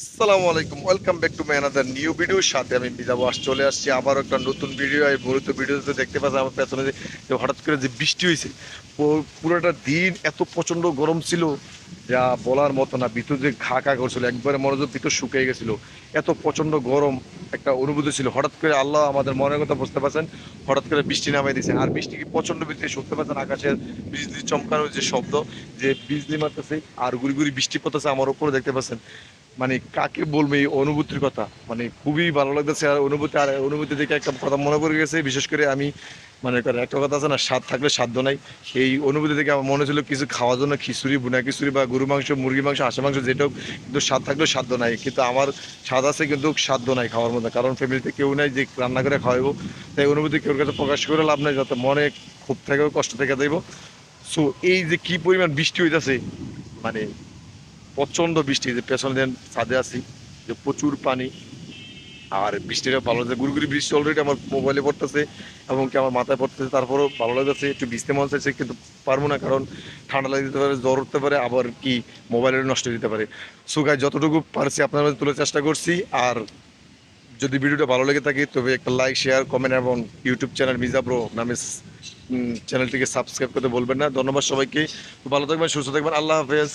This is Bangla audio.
আসসালামু আলাইকুম, welcome back to my another new ভিডিওর সাথে আমি বিজাবো আস চলে আসছি একটা নতুন ভিডিও এই ভিডিওতে দেখতে পাচ্ছি আমার পেছনে যে হঠাৎ করে যে বৃষ্টি হয়েছে পুরোটা দিন এত প্রচণ্ড গরম ছিল, যা বলার মতো না, ভিতর যে করছিল, একবারে ভিতর শুকিয়ে গেছিল। এত প্রচণ্ড গরম একটা অনুভূতি ছিল। হঠাৎ করে আল্লাহ আমাদের মনের কথা বুঝতে পারছেন, হঠাৎ করে বৃষ্টি নামাই দিয়েছে। আর বৃষ্টি কি প্রচণ্ড বৃষ্টি শুনতে পাচ্ছেন আকাশের বিজলি চমকানোর যে শব্দ, যে বিজলি মারতেছে আর গুড়ি গুড়ি বৃষ্টি পড়তেছে আমার উপরে, দেখতে পাচ্ছেন। মানে কাকে বলব এই অনুভূতির কথা? মানে খুবই ভালো লাগতেছে আর অনুভূতি আর অনুভূতি থেকে একটা কথা মনে পড়ে গেছে, বিশেষ করে আমি মানে একটা কথা আছে না, স্বাদ থাকলে সাধ্য নাই। এই অনুভূতি থেকে আমার মনে ছিল কিছু খাওয়ার জন্য খিচুড়ি বুনা খিচুড়ি বা গরু মাংস মুরগি মাংস, হাঁসের মাংস, যেটা কিন্তু স্বাদ থাকলেও সাধ্য নাই। কিন্তু আমার স্বাদ আছে, কিন্তু সাধ্য নাই খাওয়ার মধ্যে। কারণ ফ্যামিলিতে কেউ নাই যে রান্না করে খাওয়াবো তাই অনুভূতি কেউ কাছে প্রকাশ করে লাভ নাই, যাতে মনে খুব থেকেও কষ্ট থেকে দেবো সো এই যে কি পরিমাণ বৃষ্টি হইতেছে মানে প্রচণ্ড বৃষ্টি যে পেছনে দেন ছাদে আছি, যে প্রচুর পানি। আর বৃষ্টিটা ভালো লাগছে, গুড়গুড়ি বৃষ্টি অলরেডি আমার মোবাইলে পড়তেছে এবং কি আমার মাথায় পড়তেছে, তারপরেও ভালো লাগতেছে, একটু ভিজতে মন চাইছে, কিন্তু পারব না, কারণ ঠান্ডা লাগে দিতে পারে, জ্বর উঠতে পারে, আবার কি মোবাইলের নষ্ট দিতে পারে। সো গাই যতটুকু পারছি আপনার মধ্যে তোলার চেষ্টা করছি, আর যদি ভিডিওটা ভালো লেগে থাকে, তবে একটা লাইক শেয়ার কমেন্ট এবং ইউটিউব চ্যানেল মিজা প্রো নামে চ্যানেলটিকে সাবস্ক্রাইব করতে বলবেন না। ধন্যবাদ সবাইকে। ভালো থাকবেন, সুস্থ থাকবেন, আল্লাহ হাফেজ।